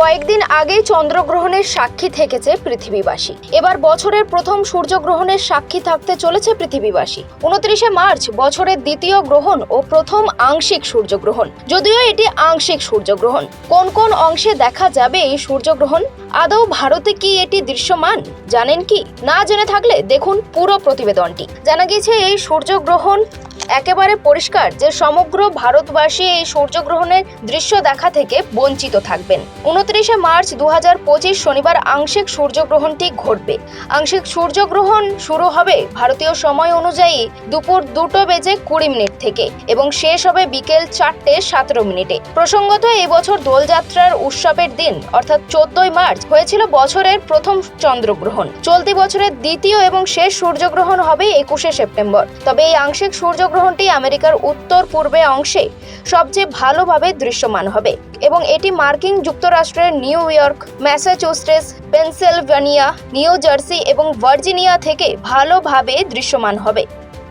কয়েকদিন আগেই চন্দ্রগ্রহণের সাক্ষী থেকেছে পৃথিবীবাসী। এবার বছরের প্রথম সূর্যগ্রহণের সাক্ষী থাকতে চলেছে পৃথিবীবাসী। উনত্রিশে মার্চ বছরের দ্বিতীয় গ্রহণ ও প্রথম আংশিক সূর্যগ্রহণ। যদিও এটি আংশিক সূর্যগ্রহণ। কোন কোন অংশে দেখা যাবে এই সূর্যগ্রহণ? আদৌ ভারতে কি এটি দৃশ্যমান? জানেন কি? না জেনে থাকলে দেখুন পুরো প্রতিবেদনটি। জানা গেছে এই সূর্যগ্রহণ একেবারে পরিষ্কার যে সমগ্র ভারতবাসী এই সূর্যগ্রহণের দৃশ্য দেখা থেকে বঞ্চিত থাকবেন। উনত্রিশে মার্চ দু হাজার পঁচিশ শনিবার আংশিক সূর্যগ্রহণটি ঘটবে। আংশিক সূর্যগ্রহণ শুরু হবে ভারতীয় সময় অনুযায়ী দুপুর দুটো বেজে কুড়ি মিনিট থেকে এবং শেষ হবে বিকেল চারটে সতেরো মিনিটে। প্রসঙ্গত এবছর দোলযাত্রার উৎসবের দিন, অর্থাৎ চোদ্দই মার্চ, হয়েছিল বছরের প্রথম চন্দ্রগ্রহণ। চলতি বছরের দ্বিতীয় এবং শেষ সূর্যগ্রহণ হবে একুশে সেপ্টেম্বর। তবে এই আংশিক সূর্যগ্রহণটি আমেরিকার উত্তর পূর্বে অংশে সবচেয়ে ভালোভাবে দৃশ্যমান হবে এবং এটি মার্কিন যুক্তরাষ্ট্রের New York, Massachusetts, Pennsylvania, New Jersey এবং ভার্জিনিয়া থেকে ভালোভাবে দৃশ্যমান হবে।